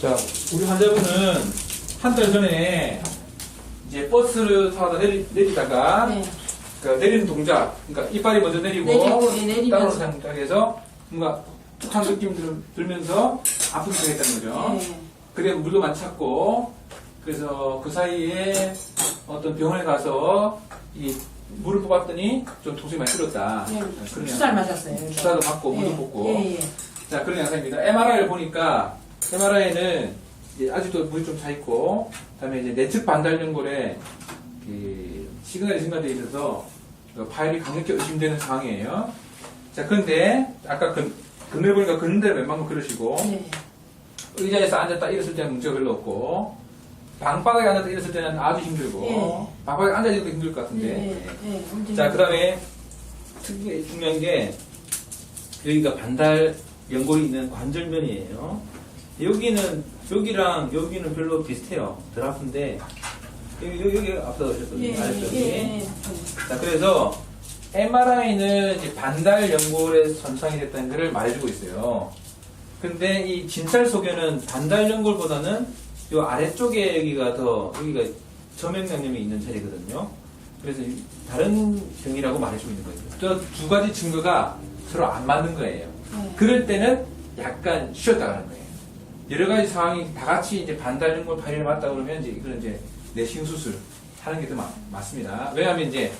자, 우리 환자분은 한 달 전에 이제 버스를 타다 내리, 내리다가 네. 그 내리는 동작, 그러니까 이빨이 먼저 내리고, 내리고, 예, 따로 내리면서. 생각해서 뭔가 툭한 느낌 들, 들면서 아프기 시작했다는 거죠. 네. 그래 물도 많이 찾고 그래서 그 사이에 어떤 병원에 가서 이 물을 뽑았더니 좀 통증이 많이 줄었다. 네. 그런 주사를 양- 맞았어요. 주사도 맞고 물도 예, 뽑고. 예, 예. 자 그런 양상입니다. MRI를 보니까 MRI는 아직도 물이 좀 차 있고 그다음에 이제 내측 반달 연골에 그 시그널이 증가되어 있어서 그 파열이 강력히 의심되는 상황이에요. 자 그런데 아까 근, 근래 보니까 데는 웬만하면 그러시고 네. 의자에서 앉았다 일었을 때는 문제가 별로 없고 방바닥에 앉았다 일었을 때는 아주 힘들고 예. 방바닥에 앉아있기도 힘들 것 같은데 네. 네. 자 그 다음에 특히 중요한 게 여기가 반달 연골이 있는 관절면이에요 여기는 여기랑 여기는 별로 비슷해요 덜 아픈데 여기 여기, 여기 앞서 오셨거든요 예, 아래쪽이 예, 예. 자, 그래서 MRI는 반달 연골에 손상이 됐다는 것을 말해주고 있어요. 근데 이 진찰 소견은 반달 연골보다는 이 아래쪽에 여기가 더, 여기가 점액량염이 있는 자리거든요. 그래서 이 다른 병이라고 말해주고 있는 거예요. 저 두 가지 증거가 서로 안 맞는 거예요. 네. 그럴 때는 약간 쉬었다 가는 거예요. 여러 가지 상황이 다 같이 이제 반달 연골 파열이 맞다 그러면 이제 이거는 이제 내신 수술 하는 게 더 맞습니다. 왜냐하면 이제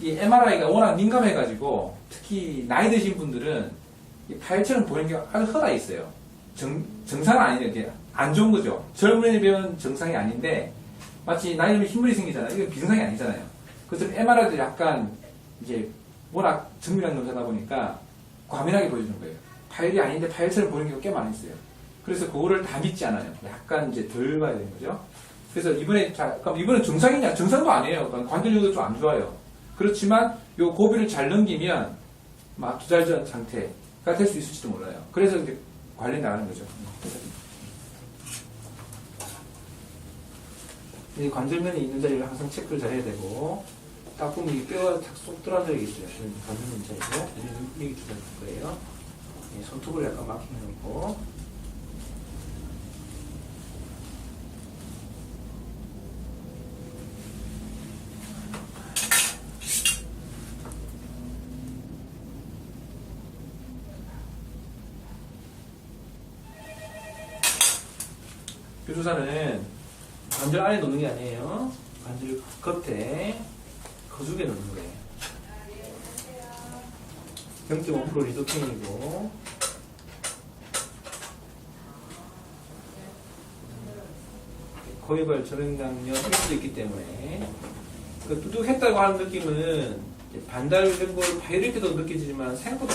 이 MRI가 워낙 민감해가지고 특히 나이 드신 분들은 이 파열처럼 보이는 게 아주 허다 있어요. 정, 정상은 이게 안 좋은 거죠. 젊은이 배운 정상이 아닌데 마치 나이 들면 흰물이 생기잖아요. 이건 비정상이 아니잖아요. 그래서 MRI도 약간 이제 워낙 정밀한 검사다 보니까 과민하게 보여주는 거예요. 파열이 아닌데 파열처럼 보이는 경우가 꽤 많이 있어요. 그래서 그거를 다 믿지 않아요. 약간 이제 덜 봐야 되는 거죠. 그래서 이번에 자, 그럼 이번에 정상이냐? 정상도 아니에요. 그러니까 관절력도 좀 안 좋아요. 그렇지만 요 고비를 잘 넘기면 막 두 달 전 상태가 될 수 있을지도 몰라요. 그래서 이제 관리 나가는 거죠. 이 관절면이 있는 자리를 항상 체크를 잘 해야 되고 딱 보면 이 뼈가 탁쏙 들어앉아 있어요. 관절면 자리고 여기, 들어갈 거예요. 예, 손톱을 약간 막히고 주사는 관절 안에 놓는 게 아니에요. 관절 겉에 거죽에 놓는 거예요. 0.5% 리도킹이고 고유발 저혈당염일 수도 있기 때문에 그 뚜둑했다고 하는 느낌은 이제 반달 연골 파열일 때도 느껴지지만 생각보다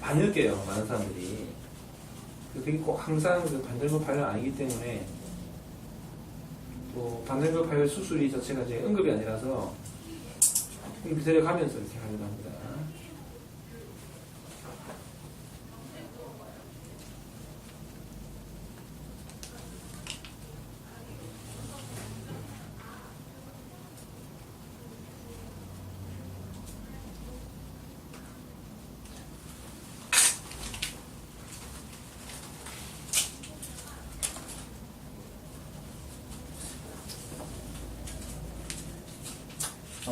많이 느껴요 많은 사람들이 그게 꼭 항상 그 반달골 파열 아니기 때문에 또 반달골 파열 수술이 자체가 이제 응급이 아니라서 기다려가면서 이렇게 하려고 합니다.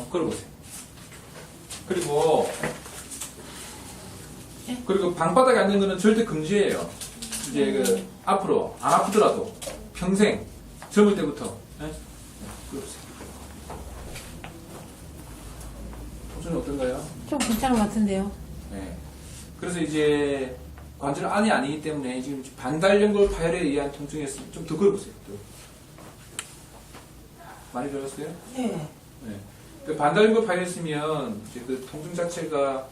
끌어보세요. 그리고 네? 그리고 방바닥에 앉는 거는 절대 금지예요. 이제 그 음. 앞으로 안 아프더라도 평생 젊을 때부터 네? 네, 끌어보세요. 통증이 어떤가요? 좀 괜찮은 것 같은데요. 네. 그래서 이제 관절 안이 아니기 때문에 지금 반달연골 파열에 의한 통증이었으면 좀더 끌어보세요. 또. 많이 들었어요? 네. 네. 그 파열했으면 이제 그 통증 자체가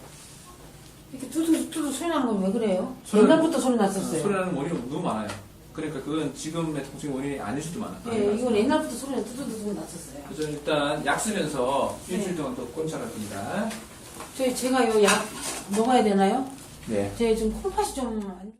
이렇게 두두 두두 소리 나는 건 왜 그래요? 소리- 옛날부터 소리 났었어요. 소리 나는 원인이 너무 많아요. 그러니까 그건 지금의 통증 원인이 아닐 수도 많아요. 예, 이건 옛날부터 소리가 두두두두 났었어요. 그래서 일단 약 쓰면서 일주일 네. 동안 또 꼼짝할 겁니다. 저희 제가 요 약 먹어야 되나요? 네. 제 지금 콩팥이 좀 안-